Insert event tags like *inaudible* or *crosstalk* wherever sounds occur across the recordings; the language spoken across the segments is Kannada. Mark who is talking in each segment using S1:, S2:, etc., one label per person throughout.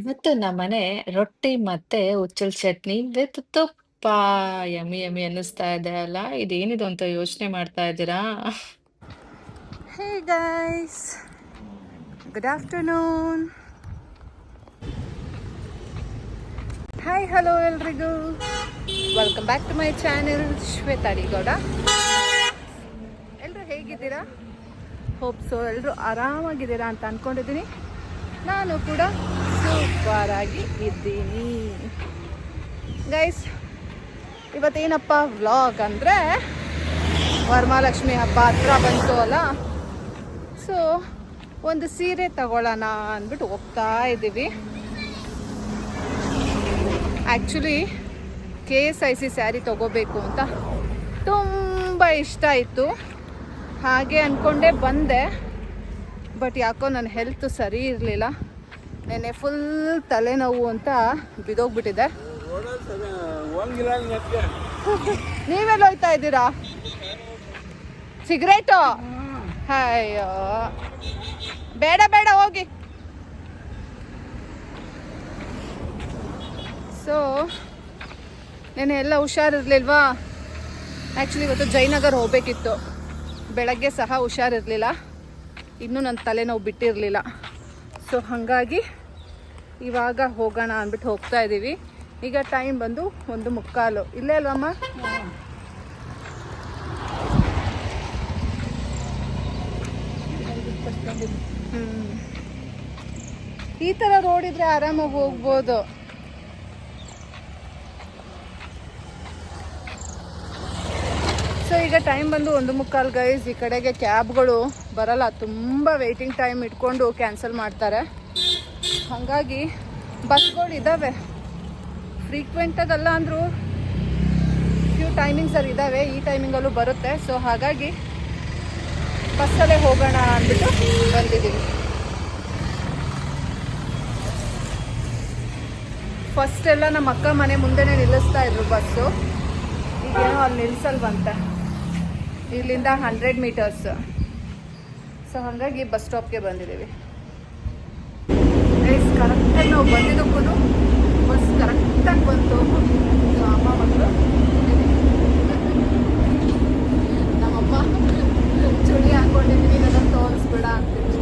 S1: ಇವತ್ತು ನಮ್ಮನೆ ರೊಟ್ಟಿ ಮತ್ತೆ ಹುಚ್ಚಲ್ ಚಟ್ನಿ ವಿತ್ ತುಪ್ಪ. ಯಮಿ ಯಮಿ ಅನ್ನಿಸ್ತಾ ಇದೆ ಅಲ್ಲ? ಇದೇನಿದು ಅಂತ ಯೋಚನೆ ಮಾಡ್ತಾ ಇದ್ದೀರಾ?
S2: Hey guys good afternoon hi hello ಎಲ್ರಿಗೂ. Welcome back to my channel Shwetha D Gowda ಎಲ್ಲರೂ ಹೇಗಿದ್ದೀರಾ? ಹೋಪ್ ಸೊ ಎಲ್ಲರೂ ಆರಾಮಾಗಿದ್ದೀರಾ ಅಂತ ಅಂದ್ಕೊಂಡಿದ್ದೀನಿ ನಾನು ಕೂಡ ಸೂಪರ್ ಆಗಿ ಇದ್ದೀನಿ. ಗೈಸ್ ಇವತ್ತೇನಪ್ಪ ವ್ಲಾಗ್ ಅಂದರೆ ವರಮಹಾಲಕ್ಷ್ಮಿ ಹಬ್ಬ ಹತ್ರ ಬಂತು ಅಲ್ಲ? ಸೊ ಒಂದು ಸೀರೆ ತಗೊಳ್ಳೋಣ ಅಂದ್ಬಿಟ್ಟು ಹೋಗ್ತಾ ಇದ್ದೀವಿ. Actually K S I C sari ತೊಗೋಬೇಕು ಅಂತ ತುಂಬ ಇಷ್ಟ ಇತ್ತು ಹಾಗೆ ಅಂದ್ಕೊಂಡೇ ಬಂದೆ. ಬಟ್ ಯಾಕೋ ನನ್ನ ಹೆಲ್ತ್ ಸರಿ ಇರಲಿಲ್ಲ. ನೆನ್ನೆ ಫುಲ್ ತಲೆನೋವು ಅಂತ ಬಿದೋಗ್ಬಿಟ್ಟಿದೆ *laughs* ನೀವೆಲ್ಲ ಹೋಯ್ತಾ ಇದ್ದೀರಾ? ಸಿಗರೇಟು? ಅಯ್ಯೋ. ಬೇಡ ಬೇಡ, ಹೋಗಿ. ಸೊ ನೆನೆ ಎಲ್ಲ ಹುಷಾರಿರ್ಲಿಲ್ವಾ? ಆ್ಯಕ್ಚುಲಿ ಇವತ್ತು ಜಯನಗರ್ ಹೋಗಬೇಕಿತ್ತು. ಬೆಳಗ್ಗೆ ಸಹ ಹುಷಾರಿರಲಿಲ್ಲ. ಇನ್ನೂ ನನ್ನ ತಲೆನೋವು ಬಿಟ್ಟಿರಲಿಲ್ಲ. ಸೊ ಹಾಗಾಗಿ ಇವಾಗ ಹೋಗೋಣ ಅಂದ್ಬಿಟ್ಟು ಹೋಗ್ತಾ ಇದ್ದೀವಿ ಈಗ ಟೈಮ್ ಬಂದು ಒಂದು ಮುಕ್ಕಾಲು. ಇಲ್ಲೇ ಅಲ್ವಮ್ಮ. ಈ ಥರ ರೋಡ್ ಇದ್ರೆ ಆರಾಮಾಗಿ ಹೋಗ್ಬೋದು. ಸೊ ಈಗ ಟೈಮ್ ಬಂದು ಒಂದು ಮುಕ್ಕಾಲು ಗೈಸ್ ಈ ಕಡೆಗೆ ಕ್ಯಾಬ್ಗಳು ಬರಲ್ಲ, ತುಂಬ ವೆಯ್ಟಿಂಗ್ ಟೈಮ್ ಇಟ್ಕೊಂಡು ಕ್ಯಾನ್ಸಲ್ ಮಾಡ್ತಾರೆ. ಹಾಗಾಗಿ ಬಸ್ಗಳು ಇದ್ದಾವೆ ಫ್ರೀಕ್ವೆಂಟದಲ್ಲ ಅಂದರೂ ಫ್ಯೂ ಟೈಮಿಂಗ್ಸ್ ಅಲ್ಲಿ ಇದ್ದಾವೆ ಈ ಟೈಮಿಂಗಲ್ಲೂ ಬರುತ್ತೆ. ಸೊ ಹಾಗಾಗಿ ಬಸ್ಸಲ್ಲೇ ಹೋಗೋಣ ಅಂದ್ಬಿಟ್ಟು ಬಂದಿದ್ದೀವಿ. ಫಸ್ಟ್ ಎಲ್ಲ ನಮ್ಮ ಅಕ್ಕ ಮನೆ ಮುಂದೆನೇ ನಿಲ್ಲಿಸ್ತಾ ಇದ್ರು ಬಸ್ಸು ಈಗೇನೋ ಅಲ್ಲಿ ನಿಲ್ಸಲ್ವಂತೆ. ಇಲ್ಲಿಂದ ಹಂಡ್ರೆಡ್ ಮೀಟರ್ಸ್ ಸೊ ಹಾಗಾಗಿ ಬಸ್ ಸ್ಟಾಪ್ಗೆ ಬಂದಿದ್ದೀವಿ. ಕರೆಕ್ಟಾಗಿ ನಾವು ಬಂದಿದ್ದಕ್ಕೂ ಬಸ್ ಕರೆಕ್ಟಾಗಿ ಬಂತು. ಅಮ್ಮ ಮಕ್ಕಳು, ನಮ್ಮಮ್ಮ, ಚುಡಿ ಹಾಕೊಂಡಿದ್ದೀನಿ ನನ್ನ ತೋರಿಸ್ಬೇಡ ಅಂತೀನಿ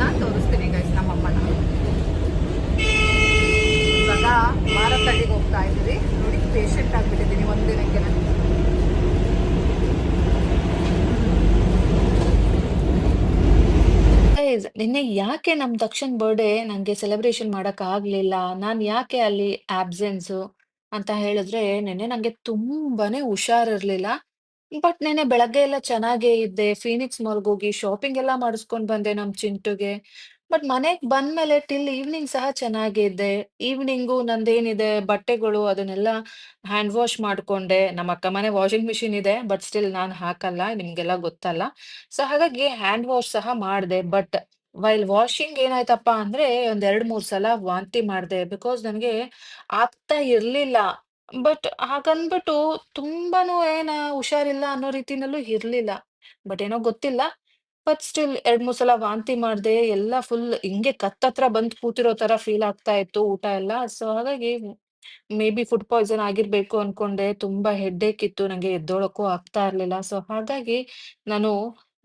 S2: ನಾನು ತೋರಿಸ್ತೀನಿ ಗೈಸ್ ನಮ್ಮಮ್ಮನ. ಇವಾಗ ಮಾರತಳ್ಳಿಗೆ ಹೋಗ್ತಾ ಇದ್ದೀವಿ. ನೋಡಿ ಪೇಷಂಟ್ ಆಗಿಬಿಟ್ಟಿದ್ದೀನಿ ಒಂದು ದಿನಕ್ಕೆ
S1: ನಾನು. ನಿನ್ನೆ ಯಾಕೆ ನಮ್ ದಕ್ಷಿಣ ಬರ್ಡೇ ನಂಗೆ ಸೆಲೆಬ್ರೇಷನ್ ಮಾಡಕ್ ಆಗ್ಲಿಲ್ಲ? ನಾನ್ ಯಾಕೆ ಅಲ್ಲಿ ಆಬ್ಸೆನ್ಸ್ ಅಂತ ಹೇಳಿದ್ರೆ ನೆನ್ನೆ ನಂಗೆ ತುಂಬಾನೇ ಹುಷಾರ್ ಇರ್ಲಿಲ್ಲ. ಬಟ್ ನೆನ್ನೆ ಬೆಳಗ್ಗೆ ಎಲ್ಲ ಚೆನ್ನಾಗೇ ಇದ್ದೆ. ಫೀನಿಕ್ಸ್ ಮಾಲ್ಗೆ ಹೋಗಿ ಶಾಪಿಂಗ್ ಎಲ್ಲ ಮಾಡಿಸ್ಕೊಂಡ್ ಬಂದೆ ನಮ್ ಚಿಂಟುಗೆ. ಬಟ್ ಮನೆಗ್ ಬಂದ್ಮೇಲೆ ಟಿಲ್ ಈವ್ನಿಂಗ್ ಸಹ ಚೆನ್ನಾಗೇ ಇದ್ದೆ. ಈವ್ನಿಂಗು ನಂದೇನಿದೆ? ಬಟ್ಟೆಗಳು, ಅದನ್ನೆಲ್ಲ ಹ್ಯಾಂಡ್ ವಾಶ್ ಮಾಡ್ಕೊಂಡೆ. ನಮ್ಮ ಅಕ್ಕ ಮನೆ ವಾಷಿಂಗ್ ಮಿಷಿನ್ ಇದೆ ಬಟ್ ಸ್ಟಿಲ್ ನಾನ್ ಹಾಕಲ್ಲ, ನಿಮ್ಗೆಲ್ಲ ಗೊತ್ತಲ್ಲ. ಸೊ ಹಾಗಾಗಿ ಹ್ಯಾಂಡ್ ವಾಶ್ ಸಹ ಮಾಡ್ದೆ. ಬಟ್ ವೈಲ್ ವಾಷಿಂಗ್ ಏನಾಯ್ತಪ್ಪ ಅಂದ್ರೆ ಒಂದ್ ಎರಡ್ ಮೂರ್ ಸಲ ವಾಂತಿ ಮಾಡ್ದೆ ಬಿಕಾಸ್ ನನ್ಗೆ ಆಗ್ತಾ ಇರ್ಲಿಲ್ಲ. ಬಟ್ ಹಾಗನ್ಬಿಟ್ಟು ತುಂಬಾನು ಏನ ಹುಷಾರಿಲ್ಲ ಅನ್ನೋ ರೀತಿನಲ್ಲೂ ಇರ್ಲಿಲ್ಲ. ಬಟ್ ಏನೋ ಗೊತ್ತಿಲ್ಲ. ಬಟ್ ಸ್ಟಿಲ್ ಎರಡ್ ಮೂರ್ ಸಲ ವಾಂತಿ ಮಾಡ್ದೆ, ಎಲ್ಲ ಫುಲ್ ಹಿಂಗೆ ಕತ್ತತ್ರ ಬಂದ್ ಕೂತಿರೋ ತರ ಫೀಲ್ ಆಗ್ತಾ ಇತ್ತು ಊಟ ಎಲ್ಲ. ಸೊ ಹಾಗಾಗಿ ಮೇ ಬಿ ಫುಡ್ ಪಾಯ್ಸನ್ ಆಗಿರ್ಬೇಕು ಅನ್ಕೊಂಡೆ, ತುಂಬಾ ಹೆಡ್ಡೇಕ್ ಇತ್ತು, ನಂಗೆ ಎದ್ದೋಳಕ್ಕೂ ಆಗ್ತಾ ಇರ್ಲಿಲ್ಲ. ಸೊ ಹಾಗಾಗಿ ನಾನು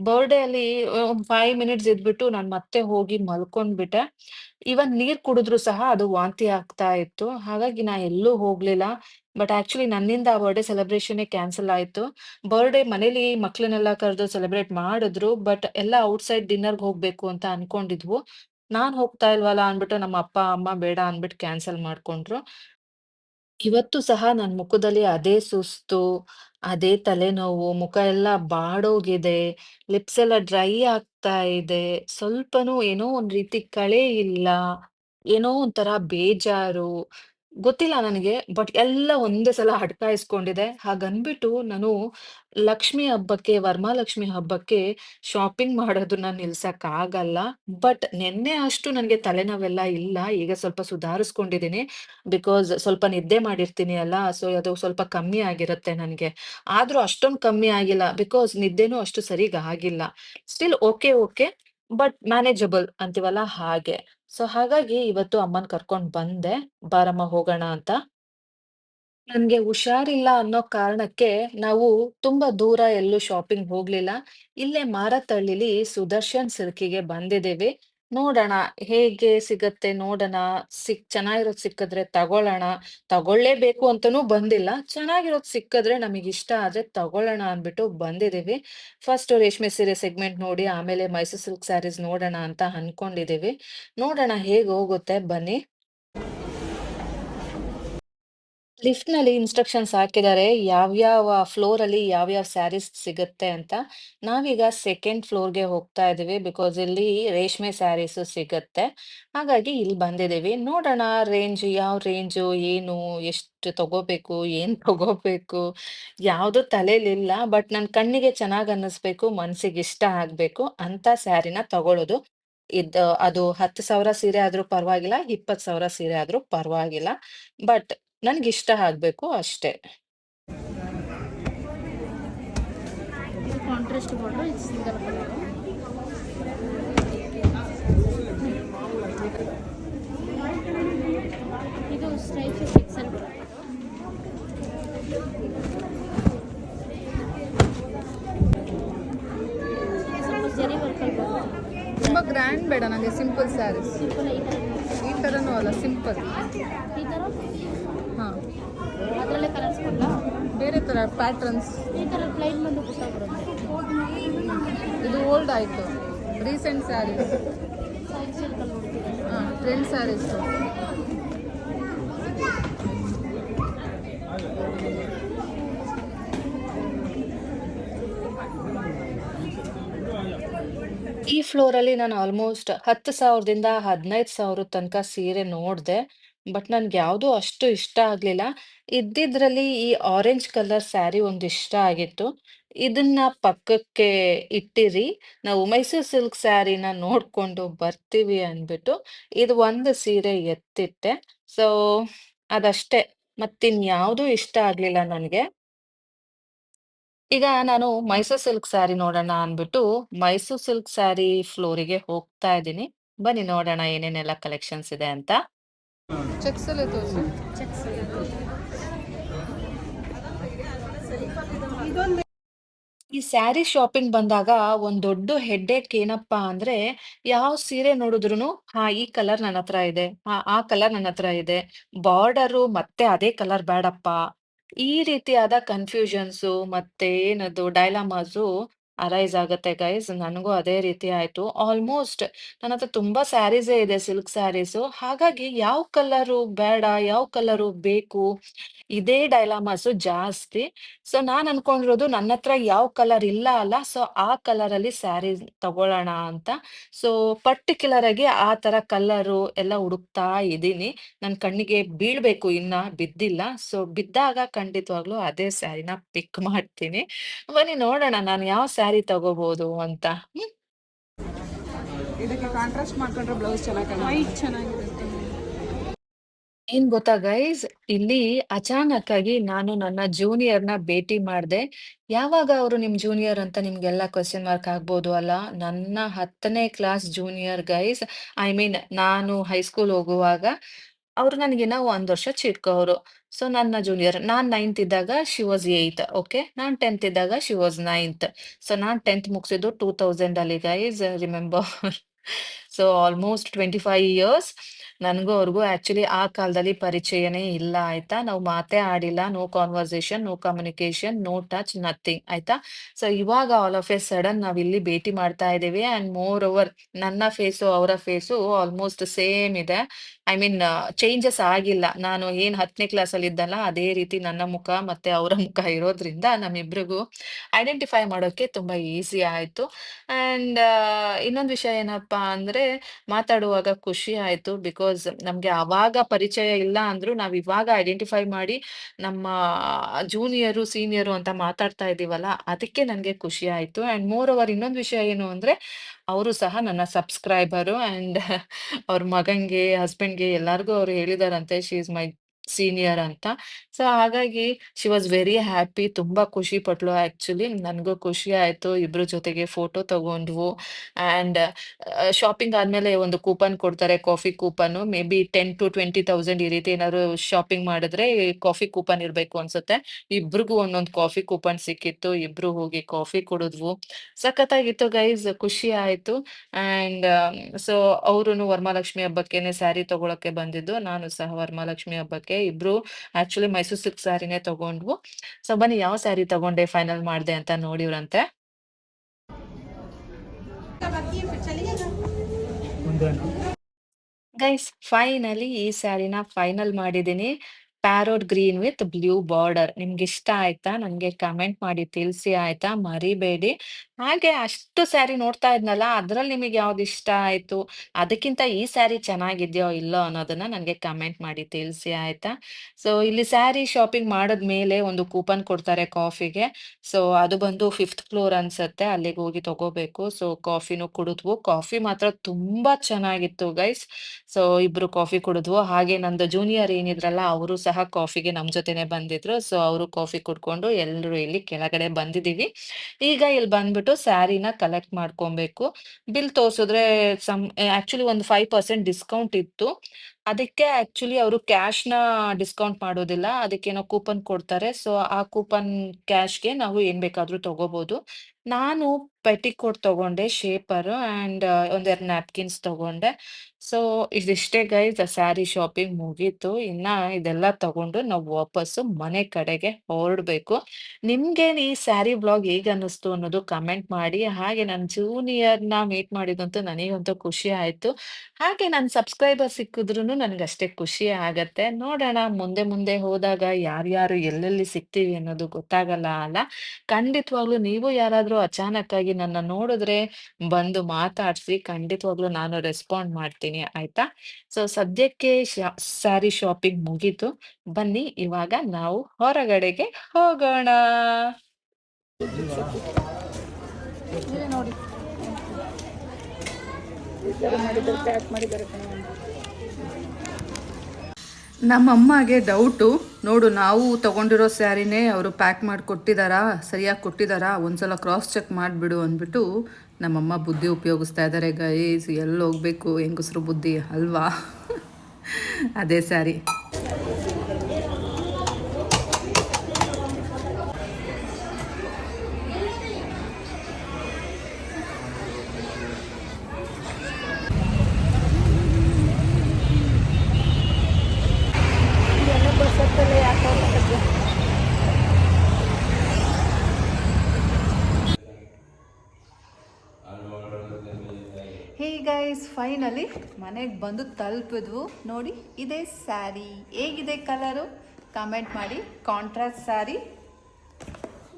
S1: ಬರ್ಡೇ ಅಲ್ಲಿ ಒಂದ್ ಫೈವ್ ಮಿನಿಟ್ಸ್ ಇದ್ಬಿಟ್ಟು ನಾನ್ ಮತ್ತೆ ಹೋಗಿ ಮಲ್ಕೊಂಡ್ಬಿಟ್ಟೆ. ಇವನ್ ನೀರ್ ಕುಡಿದ್ರು ಸಹ ಅದು ವಾಂತಿ ಆಗ್ತಾ ಇತ್ತು. ಹಾಗಾಗಿ ನಾ ಎಲ್ಲೂ ಹೋಗ್ಲಿಲ್ಲ. ಬಟ್ ಆಕ್ಚುಲಿ ನನ್ನಿಂದ ಆ ಬರ್ಡೇ ಸೆಲೆಬ್ರೇಷನ್ ಕ್ಯಾನ್ಸಲ್ ಆಯ್ತು. ಬರ್ಡೇ ಮನೇಲಿ ಮಕ್ಳನ್ನೆಲ್ಲ ಕರೆದು ಸೆಲೆಬ್ರೇಟ್ ಮಾಡಿದ್ರು. ಬಟ್ ಎಲ್ಲ ಔಟ್ಸೈಡ್ ಡಿನ್ನರ್ಗೆ ಹೋಗ್ಬೇಕು ಅಂತ ಅನ್ಕೊಂಡಿದ್ವು. ನಾನ್ ಹೋಗ್ತಾ ಇಲ್ವಲ್ಲ ಅನ್ಬಿಟ್ಟು ನಮ್ಮ ಅಪ್ಪ, ಅಮ್ಮ ಬೇಡ ಅನ್ಬಿಟ್ಟು ಕ್ಯಾನ್ಸಲ್ ಮಾಡ್ಕೊಂಡ್ರು. ಇವತ್ತು ಸಹ ನನ್ ಮುಖದಲ್ಲಿ ಅದೇ ಸುಸ್ತು, ಅದೇ ತಲೆನೋವು, ಮುಖ ಎಲ್ಲ ಬಾಡೋಗಿದೆ, ಲಿಪ್ಸ್ ಎಲ್ಲ ಡ್ರೈ ಆಗ್ತಾ ಇದೆ. ಸ್ವಲ್ಪನೂ ಏನೋ ಒಂದ್ ರೀತಿ ಕಳೆ ಇಲ್ಲ. ಏನೋ ಒಂಥರ ಬೇಜಾರು. ಗೊತ್ತಿಲ್ಲ ನನಗೆ. ಬಟ್ ಎಲ್ಲ ಒಂದೇ ಸಲ ಅಡ್ಕಾಯಿಸ್ಕೊಂಡಿದೆ. ಹಾಗನ್ಬಿಟ್ಟು ನಾನು ಲಕ್ಷ್ಮಿ ಹಬ್ಬಕ್ಕೆ, ವರ್ಮಾಲಕ್ಷ್ಮಿ ಹಬ್ಬಕ್ಕೆ ಶಾಪಿಂಗ್ ಮಾಡೋದನ್ನ ನಿಲ್ಸಕ್ಕಾಗಲ್ಲ. ಬಟ್ ನೆನ್ನೆ ಅಷ್ಟು ನನ್ಗೆ ತಲೆನೋವೆಲ್ಲ ಇಲ್ಲ. ಈಗ ಸ್ವಲ್ಪ ಸುಧಾರಿಸ್ಕೊಂಡಿದೀನಿ. ಬಿಕಾಸ್ ಸ್ವಲ್ಪ ನಿದ್ದೆ ಮಾಡಿರ್ತೀನಿ ಅಲ್ಲ, ಸೊ ಅದು ಸ್ವಲ್ಪ ಕಮ್ಮಿ ಆಗಿರುತ್ತೆ ನನಗೆ. ಆದ್ರೂ ಅಷ್ಟೊಂದು ಕಮ್ಮಿ ಆಗಿಲ್ಲ. ಬಿಕಾಸ್ ನಿದ್ದೆನೂ ಅಷ್ಟು ಸರಿಗ್ ಆಗಿಲ್ಲ. Still okay, okay. But manageable ಅಂತೀವಲ್ಲ ಹಾಗೆ. ಸೊ ಹಾಗಾಗಿ ಇವತ್ತು ಅಮ್ಮನ್ ಕರ್ಕೊಂಡ್ ಬಂದೆ. ಬಾರಮ್ಮ, ಹೋಗೋಣ ಅಂತ. ನನ್ಗೆ ಹುಷಾರಿಲ್ಲ ಅನ್ನೋ ಕಾರಣಕ್ಕೆ ನಾವು ತುಂಬಾ ದೂರ ಎಲ್ಲೂ ಶಾಪಿಂಗ್ ಹೋಗ್ಲಿಲ್ಲ. ಇಲ್ಲೇ ಮಾರತ್ತಹಳ್ಳಿಲಿ ಸುದರ್ಶನ್ ಸಿಲ್ಕಿಗೆ ಬಂದಿದ್ದೀವಿ. ನೋಡೋಣ, ಹೇಗೆ ಸಿಗತ್ತೆ ನೋಡೋಣ. ಸಿಕ್, ಚೆನ್ನಾಗಿರೋದ್ ಸಿಕ್ಕಿದ್ರೆ ತಗೊಳ್ಳೋಣ. ತಗೊಳ್ಳೇಬೇಕು ಅಂತನೂ ಬಂದಿಲ್ಲ. ಚೆನ್ನಾಗಿರೋದ್ ಸಿಕ್ಕಿದ್ರೆ ನಮಿಗಿಷ್ಟ ಆದ್ರೆ ತಗೊಳ್ಳೋಣ ಅಂದ್ಬಿಟ್ಟು ಬಂದಿದ್ದೀವಿ. ಫಸ್ಟ್ ರೇಷ್ಮೆ ಸೀರೆ ಸೆಗ್ಮೆಂಟ್ ನೋಡಿ, ಆಮೇಲೆ ಮೈಸೂರ್ ಸಿಲ್ಕ್ ಸ್ಯಾರೀಸ್ ನೋಡೋಣ ಅಂತ ಅನ್ಕೊಂಡಿದ್ದೀವಿ. ನೋಡೋಣ ಹೇಗೆ ಹೋಗುತ್ತೆ ಬನ್ನಿ. ಲಿಫ್ಟ್‌ನಲ್ಲಿ ಇನ್ಸ್ಟ್ರಕ್ಷನ್ಸ್ ಹಾಕಿದ್ದಾರೆ. ಯಾವ್ಯಾವ ಫ್ಲೋರಲ್ಲಿ ಯಾವ್ಯಾವ ಸ್ಯಾರೀಸ್ ಸಿಗುತ್ತೆ ಅಂತ. ನಾವೀಗ ಸೆಕೆಂಡ್ ಫ್ಲೋರ್‌ಗೆ ಹೋಗ್ತಾ ಇದೀವಿ. ಬಿಕಾಸ್ ಇಲ್ಲಿ ರೇಷ್ಮೆ ಸ್ಯಾರೀಸ್ ಸಿಗುತ್ತೆ ಹಾಗಾಗಿ ಇಲ್ಲಿ ಬಂದಿದ್ದೀವಿ. ನೋಡೋಣ ರೇಂಜ್ ಯಾವ ರೇಂಜು, ಏನು, ಎಷ್ಟು ತಗೋಬೇಕು, ಏನ್ ತಗೋಬೇಕು, ಯಾವುದು ತಲೇಲಿಲ್ಲ. ಬಟ್ ನನ್ನ ಕಣ್ಣಿಗೆ ಚೆನ್ನಾಗಿ ಅನ್ನಿಸ್ಬೇಕು, ಮನ್ಸಿಗೆ ಇಷ್ಟ ಆಗ್ಬೇಕು ಅಂತ ಸ್ಯಾರಿನ ತಗೊಳ್ಳೋದು. ಇದ್ ಅದು 10,000 ಸೀರೆ ಆದ್ರೂ ಪರವಾಗಿಲ್ಲ, 20,000 ಸೀರೆ ಆದ್ರೂ ಪರವಾಗಿಲ್ಲ. ಬಟ್ ನನ್ಗಿಷ್ಟ ಆಗ್ಬೇಕು ಅಷ್ಟೇ.
S3: ಇದು ಕಾಂಟ್ರಾಸ್ಟ್ ಬಾರ್ಡರ್ ಇದು ಸಿಂಗಲ್ ಕಲರು ಇದು ಸ್ಟ್ರೈಪ್ ಜರಿ ವರ್ಕಲ್ಲಿ
S2: ತುಂಬ ಗ್ರ್ಯಾಂಡ್ ಬೇಡ ನನಗೆ ಸಿಂಪಲ್ ಸ್ಯಾರೀಸ್.
S3: ಈ ಥರ
S2: ಥರನೂ ಅಲ್ಲ ಸಿಂಪಲ್. ಹಾಂ. ಬೇರೆ ಥರ ಪ್ಯಾಟ್ರನ್ಸ್ ಇದು ಓಲ್ಡ್ ಆಯಿತು. ರೀಸೆಂಟ್ ಸ್ಯಾರೀಸ್ ಹಾಂ ಟ್ರೆಂಡ್ ಸ್ಯಾರೀಸು
S1: ಈ ಫ್ಲೋರಲ್ಲಿ ನಾನು ಆಲ್ಮೋಸ್ಟ್ 10,000ದಿಂದ 15,000 ತನಕ ಸೀರೆ ನೋಡ್ದೆ. ಬಟ್ ನನ್ಗೆ ಯಾವ್ದೂ ಅಷ್ಟು ಇಷ್ಟ ಆಗ್ಲಿಲ್ಲ. ಇದ್ದಿದ್ರಲ್ಲಿ ಈ ಆರೆಂಜ್ ಕಲರ್ ಸ್ಯಾರಿ ಒಂದು ಇಷ್ಟ ಆಗಿತ್ತು. ಇದನ್ನ ಪಕ್ಕಕ್ಕೆ ಇಟ್ಟಿರಿ. ನಾವು ಮೈಸೂರು ಸಿಲ್ಕ್ ಸ್ಯಾರಿನ ನೋಡ್ಕೊಂಡು ಬರ್ತೀವಿ ಅಂದ್ಬಿಟ್ಟು, ಇದು ಒಂದು ಸೀರೆ ಎತ್ತಿಟ್ಟೆ. ಸೊ ಅದಷ್ಟೇ. ಮತ್ತಿನ್ಯಾವ್ದೂ ಇಷ್ಟ ಆಗ್ಲಿಲ್ಲ ನನ್ಗೆ. ಈಗ ನಾನು ಮೈಸೂರ್ ಸಿಲ್ಕ್ ಸ್ಯಾರಿ ನೋಡೋಣ ಅಂದ್ಬಿಟ್ಟು, ಮೈಸೂರ್ ಸಿಲ್ಕ್ ಸ್ಯಾರಿ ಫ್ಲೋರಿಗೆ ಹೋಗ್ತಾ ಇದ್ದೀನಿ. ಬನ್ನಿ ನೋಡೋಣ ಏನೇನೆಲ್ಲ ಕಲೆಕ್ಷನ್ಸ್ ಇದೆ ಅಂತ.
S2: ಚೆಕ್ಸಲ್ಲೇ ತೋರಿಸಿ
S3: ಚೆಕ್ಸ್
S1: ಈ ಸ್ಯಾರಿ ಶಾಪಿಂಗ್ ಬಂದಾಗ ಒಂದ್ ದೊಡ್ಡ ಹೆಡ್ಡೇಕ್ ಏನಪ್ಪಾ ಅಂದ್ರೆ, ಯಾವ ಸೀರೆ ನೋಡಿದ್ರು ಹಾ ಈ ಕಲರ್ ನನ್ನ ಹತ್ರ ಇದೆ. ಹಾ ಆ ಕಲರ್ ನನ್ನತ್ರ ಇದೆ. ಬಾರ್ಡರು ಮತ್ತೆ ಅದೇ ಕಲರ್ ಬೇಡಪ್ಪ. ಈ ರೀತಿಯಾದ ಕನ್ಫ್ಯೂಷನ್ಸು ಮತ್ತೆ ಏನದು ಡೈಲಮಾಸು ಅರೈಸ್ ಆಗತ್ತೆ ಗೈಸ್. ನನಗೂ ಅದೇ ರೀತಿ ಆಯ್ತು. ಆಲ್ಮೋಸ್ಟ್ ನನ್ನತ್ರ ತುಂಬಾ ಸ್ಯಾರೀಸೇ ಇದೆ ಸಿಲ್ಕ್ ಸ್ಯಾರೀಸು. ಹಾಗಾಗಿ ಯಾವ ಕಲರು ಬೇಡ, ಯಾವ ಕಲರು ಬೇಕು, ಇದೇ ಡೈಲಾಮಾಸು ಜಾಸ್ತಿ. ಸೊ ನಾನ್ ಅನ್ಕೊಂಡಿರೋದು ನನ್ನತ್ರ ಯಾವ ಕಲರ್ ಇಲ್ಲ ಅಲ್ಲ, ಸೊ ಆ ಕಲರ್ ಅಲ್ಲಿ ಸ್ಯಾರಿ ತಗೊಳ್ಳೋಣ ಅಂತ. ಸೊ ಪರ್ಟಿಕ್ಯುಲರ್ ಆಗಿ ಆ ತರ ಕಲರು ಎಲ್ಲ ಹುಡುಕ್ತಾ ಇದೀನಿ. ನನ್ನ ಕಣ್ಣಿಗೆ ಬೀಳ್ಬೇಕು ಇನ್ನ, ಬಿದ್ದಿಲ್ಲ. ಸೊ ಬಿದ್ದಾಗ ಖಂಡಿತವಾಗ್ಲೂ ಅದೇ ಸ್ಯಾರಿನ ಪಿಕ್ ಮಾಡ್ತೀನಿ. ಬನ್ನಿ ನೋಡೋಣ ನಾನು ಯಾವ ಸ್ಯಾರಿ ತಗೋಬಹುದು ಅಂತ. ಹ್ಮ್.
S2: ಇದಕ್ಕೆ ಕಾಂಟ್ರಾಸ್ಟ್ ಮಾಡ್ಕೊಂಡ್ರೆ ಬ್ಲೌಸ್ ಚೆನ್ನಾಗಿ ವೈಟ್ ಚೆನ್ನಾಗಿರುತ್ತೆ
S1: ಏನ್ ಗೊತ್ತಾ ಗೈಸ್, ಇಲ್ಲಿ ಅಚಾನಕ್ ಆಗಿ ನಾನು ನನ್ನ ಜೂನಿಯರ್ನ ಭೇಟಿ ಮಾಡ್ದೆ. ಯಾವಾಗ ಅವರು ನಿಮ್ ಜೂನಿಯರ್ ಅಂತ ನಿಮ್ಗೆಲ್ಲ ಕ್ವಶನ್ ಮಾರ್ಕ್ ಆಗ್ಬೋದು ಅಲ್ಲ. ನನ್ನ 10ನೇ class junior guys. I mean ನಾನು ಹೈಸ್ಕೂಲ್ ಹೋಗುವಾಗ, ಅವ್ರು ನನಗಿನ್ನ ಒಂದ್ ವರ್ಷ ಚಿಕ್ಕವ್ರು. ಸೊ ನನ್ನ ಜೂನಿಯರ್. ನಾನ್ ನೈನ್ತ್ ಇದ್ದಾಗ ಶಿ ವಾಸ್ ಏತ್ ಓಕೆ. ನಾನ್ 10th ಇದ್ದಾಗ ಶಿ ವಾಸ್ ನೈನ್ತ್ ಸೊ ನಾನ್ 10th ಮುಗ್ಸಿದ್ದು 2000 ಅಲ್ಲಿ guys remember. *laughs* So almost 25 years. ನನಗೂ ಅವ್ರಿಗೂ ಆಕ್ಚುಲಿ ಆ ಕಾಲದಲ್ಲಿ ಪರಿಚಯನೇ ಇಲ್ಲ ಆಯ್ತಾ. ನಾವು ಮಾತೇ ಆಡಿಲ್ಲ. No conversation, no communication, no touch, nothing ಆಯ್ತಾ. ಸೊ ಇವಾಗ ಆಲ್ ಆಫ್ ಎ ಸಡನ್ ನಾವಿಲ್ಲಿ ಭೇಟಿ ಮಾಡ್ತಾ ಇದ್ದೇವೆ ಅಂಡ್ ಮೋರ್ ಓವರ್ ನನ್ನ ಫೇಸು, ಅವರ ಫೇಸು ಆಲ್ಮೋಸ್ಟ್ ಸೇಮ್ ಇದೆ. ಐ ಮೀನ್ ಚೇಂಜಸ್ ಆಗಿಲ್ಲ. ನಾನು ಏನ್ 10ನೇ ಕ್ಲಾಸಲ್ಲಿ ಇದ್ದಲ್ಲ ಅದೇ ರೀತಿ ನನ್ನ ಮುಖ ಮತ್ತೆ ಅವರ ಮುಖ ಇರೋದ್ರಿಂದ ನಮ್ಮಿಬ್ರಿಗೂ ಐಡೆಂಟಿಫೈ ಮಾಡೋಕೆ ತುಂಬಾ ಈಸಿ ಆಯ್ತು. ಅಂಡ್ ಇನ್ನೊಂದ್ ವಿಷಯ ಏನಪ್ಪಾ ಅಂದ್ರೆ, ಮಾತಾಡುವಾಗ ಖುಷಿ ಆಯ್ತು. ಬಿಕಾಸ್ ನಮ್ಗೆ ಅವಾಗ ಪರಿಚಯ ಇಲ್ಲ ಅಂದ್ರು ನಾವ್ ಇವಾಗ ಐಡೆಂಟಿಫೈ ಮಾಡಿ ನಮ್ಮ ಜೂನಿಯರು, ಸೀನಿಯರು ಅಂತ ಮಾತಾಡ್ತಾ ಇದೀವಲ್ಲ, ಅದಕ್ಕೆ ನನ್ಗೆ ಖುಷಿ ಆಯ್ತು. ಅಂಡ್ ಮೋರ್ ಓವರ್ ಇನ್ನೊಂದ್ ವಿಷಯ ಏನು ಅಂದ್ರೆ, ಅವರು ಸಹ ನನ್ನ ಸಬ್ಸ್ಕ್ರೈಬರು ಅಂಡ್ *laughs* ಅವ್ರ ಮಗನ್ಗೆ ಹಸ್ಬೆಂಡ್‌ಗೆ ಎಲ್ಲಾರ್ಗು ಅವ್ರು ಹೇಳಿದಾರಂತೆ ಶಿ ಇಸ್ ಮೈ ಸೀನಿಯರ್ ಅಂತ. ಸೊ ಹಾಗಾಗಿ ಶಿ ವಾಸ್ ವೆರಿ ಹ್ಯಾಪಿ. ತುಂಬಾ ಖುಷಿ ಪಟ್ಲು ಆಕ್ಚುಲಿ. ನನ್ಗೂ ಖುಷಿ ಆಯ್ತು. ಇಬ್ರು ಜೊತೆಗೆ ಫೋಟೋ ತಗೊಂಡ್ವು. ಅಂಡ್ ಶಾಪಿಂಗ್ ಆದ್ಮೇಲೆ ಒಂದು ಕೂಪನ್ ಕೊಡ್ತಾರೆ ಕಾಫಿ ಕೂಪನ್ ಮೇ ಬಿ 10,000-20,000 ಈ ರೀತಿ ಏನಾದ್ರು ಶಾಪಿಂಗ್ ಮಾಡಿದ್ರೆ ಕಾಫಿ ಕೂಪನ್ ಇರ್ಬೇಕು ಅನ್ಸುತ್ತೆ. ಇಬ್ರಿಗೂ ಒಂದೊಂದು ಕಾಫಿ ಕೂಪನ್ ಸಿಕ್ಕಿತ್ತು. ಇಬ್ರು ಹೋಗಿ ಕಾಫಿ ಕುಡಿದ್ವು. ಸಖತ್ತಾಗಿತ್ತು ಗೈಸ್ ಖುಷಿ ಆಯ್ತು. ಆಂಡ್ ಸೊ ಅವ್ರುನು ವರಮಹಾಲಕ್ಷ್ಮಿ ಹಬ್ಬಕ್ಕೇನೆ ಸ್ಯಾರಿ ತಗೊಳಕ್ಕೆ ಬಂದಿದ್ದು. ನಾನು ಸಹ ವರಮಹಾಲಕ್ಷ್ಮಿ ಹಬ್ಬಕ್ಕೆ ಇಬ್ರು ಆಕ್ಚುಲಿ ಮೈಸೂರ್ ಸಿಲ್ಕ್ ಸ್ಯಾರಿನೇ ತಗೊಂಡ್ವು. ಸೊ ಬನ್ನಿ, ಯಾವ ಸ್ಯಾರಿ ತಗೊಂಡೆ ಫೈನಲ್ ಮಾಡಿದೆ ಅಂತ ನೋಡಿವ್ರಂತೆ. ಗೈಸ್ ಫೈನಲಿ ಈ ಸ್ಯಾರಿನ ಫೈನಲ್ ಮಾಡಿದ್ದೀನಿ parrot green with blue border. ನಿಮ್ಗೆ ಇಷ್ಟ ಆಯ್ತಾ? ನನಗೆ ಕಮೆಂಟ್ ಮಾಡಿ, ತಿಳಿಸಿ ಆಯ್ತಾ? ಮರಿಬೇಡಿ. ಹಾಗೆ ಅಷ್ಟು ಸ್ಯಾರಿ ನೋಡ್ತಾ ಇದ್ನಲ್ಲ, ಅದ್ರಲ್ಲಿ ನಿಮಗೆ ಯಾವ್ದು ಇಷ್ಟ ಆಯ್ತು? ಅದಕ್ಕಿಂತ ಈ ಸ್ಯಾರಿ ಚೆನ್ನಾಗಿದ್ಯೋ ಇಲ್ಲೋ ಅನ್ನೋದನ್ನ ನಂಗೆ ಕಮೆಂಟ್ ಮಾಡಿ ತಿಳಿಸಿ, ಆಯ್ತಾ? ಸೊ, ಇಲ್ಲಿ ಸ್ಯಾರಿ ಶಾಪಿಂಗ್ ಮಾಡದ್ಮೇಲೆ ಒಂದು ಕೂಪನ್ ಕೊಡ್ತಾರೆ ಕಾಫಿಗೆ. ಸೊ, ಅದು ಬಂದು ಫಿಫ್ತ್ ಫ್ಲೋರ್ ಅನ್ಸತ್ತೆ. ಅಲ್ಲಿಗೆ ಹೋಗಿ ತಗೋಬೇಕು. ಸೊ, ಕಾಫಿನೂ ಕುಡಿದ್ವು. ಕಾಫಿ ಮಾತ್ರ ತುಂಬಾ ಚೆನ್ನಾಗಿತ್ತು, ಗೈಸ್. ಸೊ, ಇಬ್ರು ಕಾಫಿ ಕುಡಿದ್ವು. ಹಾಗೆ ನಂದು ಜೂನಿಯರ್ ಏನಿದ್ರಲ್ಲ, ಅವರು ಸಹ ಕಾಫಿಗೆ ನಮ್ ಜೊತೆನೆ ಬಂದಿದ್ರು. ಸೊ, ಅವರು ಕಾಫಿ ಕುಡ್ಕೊಂಡು ಎಲ್ರು ಇಲ್ಲಿ ಕೆಳಗಡೆ ಬಂದಿದೀವಿ. ಈಗ ಇಲ್ಲಿ ಬಂದ್ಬಿಟ್ಟು ಸ್ಯಾರಿನ ಕಲೆಕ್ಟ್ ಮಾಡ್ಕೊಬೇಕು ಬಿಲ್ ತೋರಿಸಿದ್ರೆ ಸಮ್ ಆಕ್ಚುಲಿ ಒಂದು ಫೈವ್ ಪರ್ಸೆಂಟ್ ಡಿಸ್ಕೌಂಟ್ ಇತ್ತು. ಅದಕ್ಕೆ ಆಕ್ಚುಲಿ ಅವರು ನ ಡಿಸ್ಕೌಂಟ್ ಮಾಡೋದಿಲ್ಲ. ಅದಕ್ಕೇನೋ ಕೂಪನ್ ಕೊಡ್ತಾರೆ. ಸೊ, ಆ ಕೂಪನ್ ಕ್ಯಾಶ್‌ಗೆ ನಾವು ಏನ್ ಬೇಕಾದ್ರೂ ತಗೋಬಹುದು. ನಾನು ಪೆಟಿಕೋಟ್ ತಗೊಂಡೆ, ಶೇಪರ್ ಅಂಡ್ ಒಂದೆರಡು ನ್ಯಾಪ್ಕಿನ್ಸ್ ತಗೊಂಡೆ. ಸೊ, ಇದಿಷ್ಟೇ ಗೈಸ್ ಸ್ಯಾರಿ ಶಾಪಿಂಗ್ ಮುಗೀತು. ಇನ್ನ ಇದೆಲ್ಲ ತಗೊಂಡು ನಾವು ವಾಪಸ್ಸು ಮನೆ ಕಡೆಗೆ ಹೊರಡ್ಬೇಕು. ನಿಮ್ಗೆ ಈ ಸ್ಯಾರಿ ಬ್ಲಾಗ್ ಹೇಗ್ ಅನ್ನಿಸ್ತು ಅನ್ನೋದು ಕಮೆಂಟ್ ಮಾಡಿ. ಹಾಗೆ ನನ್ ಜೂನಿಯರ್‌ನ ಮೀಟ್ ಮಾಡಿದಂತೂ ನನಗಂತೂ ಖುಷಿ ಆಯ್ತು. ಹಾಗೆ ನನ್ ಸಬ್ಸ್ಕ್ರೈಬರ್ ಸಿಕ್ಕಿದ್ರುನು ನನ್ಗಷ್ಟೇ ಖುಷಿ ಆಗತ್ತೆ. ನೋಡೋಣ, ಮುಂದೆ ಮುಂದೆ ಹೋದಾಗ ಯಾರ್ಯಾರು ಎಲ್ಲೆಲ್ಲಿ ಸಿಗ್ತೀವಿ ಅನ್ನೋದು ಗೊತ್ತಾಗಲ್ಲ ಅಲ್ಲ. ಖಂಡಿತವಾಗ್ಲೂ ನೀವು ಯಾರಾದ್ರೂ ಆಗಿ ನನ್ನ ನೋಡಿದ್ರೆ ಬಂದು ಮಾತಾಡ್ಸಿ. ಖಂಡಿತವಾಗ್ಲೂ ನಾನು ರೆಸ್ಪಾಂಡ್ ಮಾಡ್ತೀನಿ, ಆಯ್ತಾ? ಸೊ, ಸದ್ಯಕ್ಕೆ ಸ್ಯಾರಿ ಶಾಪಿಂಗ್ ಮುಗೀತು. ಬನ್ನಿ, ಇವಾಗ ನಾವು ಹೊರಗಡೆಗೆ ಹೋಗೋಣ.
S2: ನೋಡಿ. ಮಾಡಿದ್ದಾರೆ. ನಮ್ಮಮ್ಮಗೆ ಡೌಟು ನೋಡು, ನಾವು ತಗೊಂಡಿರೋ ಸ್ಯಾರಿನೇ ಅವರು ಪ್ಯಾಕ್ ಮಾಡಿ ಕೊಟ್ಟಿದ್ದಾರಾ ಸರಿಯಾಗಿ ಕೊಟ್ಟಿದ್ದಾರಾ ಒಂದ್ಸಲ ಕ್ರಾಸ್ ಚೆಕ್ ಮಾಡಿಬಿಡು ಅಂದ್ಬಿಟ್ಟು ನಮ್ಮಮ್ಮ ಬುದ್ಧಿ ಉಪಯೋಗಿಸ್ತಾ ಇದ್ದಾರೆ ಗೈಸ್ ಎಲ್ಲಿ ಹೋಗಬೇಕು, ಹೆಂಗಸ್ರು ಬುದ್ಧಿ ಅಲ್ವಾ? *laughs* ಅದೇ ಸ್ಯಾರಿ. ಗೈಸ್ ಫೈನಲಿ ಮನೆಗೆ ಬಂದು ತಲುಪಿದ್ವು. ನೋಡಿ, ಇದೇ ಸ್ಯಾರಿ. ಹೇಗಿದೆ ಕಲರು ಕಮೆಂಟ್ ಮಾಡಿ. Contrast saree.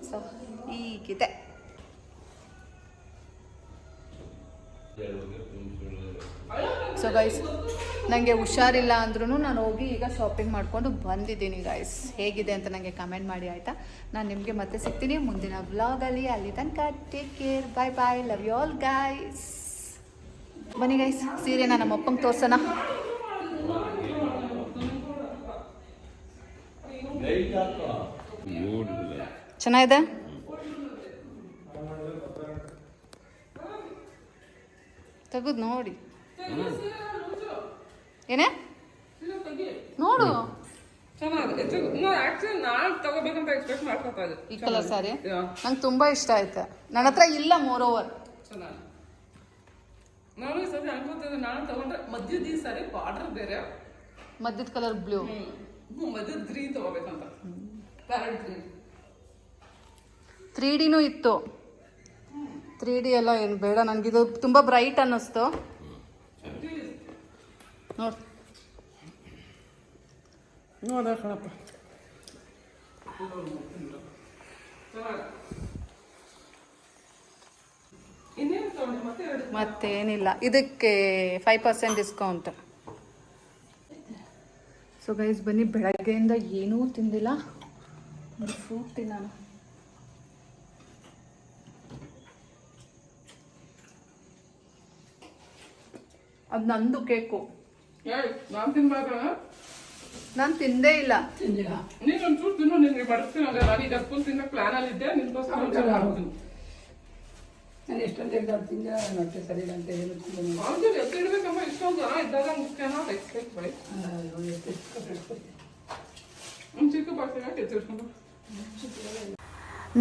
S2: ಸೊ ಹೀಗಿದೆ. ಸೊ ಗೈಸ್ ನನಗೆ ಹುಷಾರಿಲ್ಲ ಅಂದ್ರೂ ನಾನು ಹೋಗಿ ಈಗ ಶಾಪಿಂಗ್ ಮಾಡಿಕೊಂಡು ಬಂದಿದ್ದೀನಿ ಗೈಸ್ ಹೇಗಿದೆ ಅಂತ ನನಗೆ ಕಮೆಂಟ್ ಮಾಡಿ, ಆಯಿತಾ? ನಾನು ನಿಮಗೆ ಮತ್ತೆ ಸಿಗ್ತೀನಿ ಮುಂದಿನ ವ್ಲಾಗಲ್ಲಿ ಅಲ್ಲಿ. ತನಕ take care bye bye love you all guys ಬನ್ನಿ ಗೈಸ್ ಸೀರೆನ ನಮ್ಮ ಅಪ್ಪಂಗೆ ತೋರ್ಸೋಣ. ಚೆನ್ನಾಗಿದೆ? ತೆಗೆದು ನೋಡಿ. ಏನೇ? ನೋಡು. ಈ ಕಲರ್
S4: ಸಾರಿ.
S2: ನಂಗೆ ತುಂಬಾ ಇಷ್ಟ ಆಯ್ತು. ನನ್ನ ಹತ್ರ ಇಲ್ಲ ಮೋರ್ ಓವರ್
S4: ನಾನು ಈ ಸತಿ ಅನ್ಕೋತಿದ್ದೆ ನಾನು ತಗೊಂಡ್ರೆ ಮಧ್ಯದ ಈ ಸಾರಿ ಬಾರ್ಡರ್ ಬೇರೆ.
S2: ಮಧ್ಯದ ಕಲರ್ ಬ್ಲೂ.
S4: ಮಧ್ಯದ ಗ್ರೀನ್ ತಗೋಬೇಕಂತ. Parrot green.
S2: ತ್ರೀ ಡಿನೂ ಇತ್ತು. ತ್ರೀ ಡಿ ಎಲ್ಲ ಏನು ಬೇಡ ನನಗಿದು ತುಂಬ ಬ್ರೈಟ್ ಅನ್ನಿಸ್ತು. ನೋಡಿ.
S4: ನೋಡ ಕಣಪ್ಪ ಇನ್ನೇನು ತಗೊಂಡೆ ಮತ್ತೆ ಎರಡು
S2: ಮತ್ತೇನಿಲ್ಲ. ಇದಕ್ಕೆ five percent discount so guys ಬನ್ನಿ ಬೆಳಗ್ಗೆಯಿಂದ ಏನೂ ತಿಂದಿಲ್ಲ. ಒಂದು ಫ್ರೂಟ್ ತಿನ್ನೋಣ. ಅದು ನಂದು ಕೇಕು.
S4: ನಾನ್ ನಾನು
S2: ನಾನು ತಿಂದೇ ಇಲ್ಲ.
S4: ನೀನು ಒಂಚೂರು ತಿನ್ನು ನಿನ್ಗೆ ಬಡಿಸ್ತೀನಿ ಅಂದ್ರೆ ನನಗೆ ಅಪ್ಪು ತಿನ್ನೋ ಪ್ಲಾನ್ ಅಲ್ಲಿ ಇದ್ದೆ. ನಿನ್ಗೋಸ್ಕರ.
S5: ನಾನು ಎಷ್ಟೊಂದು ಹೇಳ್ದ ತಿಂದ ಹೊಟ್ಟೆ ಸರಿ ಅಂತ ಹೇಳಿ ತುಂಬ
S4: ಹೌದು ಎತ್ತು ಇಡ್ಬೇಕಮ್ಮ ಇಷ್ಟೊಂದು ಜನ ಇದ್ದಾಗ ಮುಖ್ಯನಾ? ಎಕ್ಸ್ಪೆಕ್ಟ್ ಬೈ ಒಂದು ಚಿಕ್ಕ ಬಾಕ್ಸಿಗೆ ಹಾಕಿ ಎತ್ತಿಡ್ಕೊಂಡು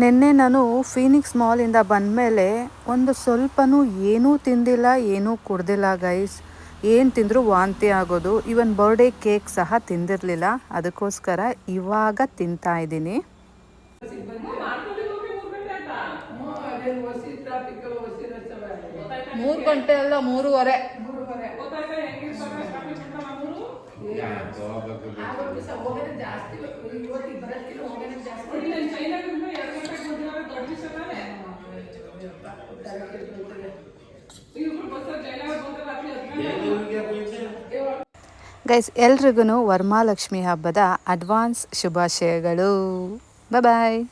S2: ನಿನ್ನೆ ನಾನು ಫೀನಿಕ್ಸ್ ಮಾಲಿಂದ ಬಂದಮೇಲೆ ಒಂದು ಸ್ವಲ್ಪನೂ ಏನೂ ತಿಂದಿಲ್ಲ ಏನೂ ಕುಡ್ದಿಲ್ಲ ಗೈಸ್ ಏನು ತಿಂದರೂ ವಾಂತಿ ಆಗೋದು. ಇವನ್ ಬರ್ಡೇ ಕೇಕ್ ಸಹ ತಿಂದಿರಲಿಲ್ಲ. ಅದಕ್ಕೋಸ್ಕರ ಇವಾಗ ತಿಂತಾ ಇದ್ದೀನಿ. ಮೂರು ಗಂಟೆ ಅಲ್ಲ ಮೂರುವರೆ. ಗೈಸ್ ಎಲ್ರಿಗೂ ವರ್ಮಾಲಕ್ಷ್ಮಿ ಹಬ್ಬದ ಅಡ್ವಾನ್ಸ್ ಶುಭಾಶಯಗಳು. ಬಾಯ್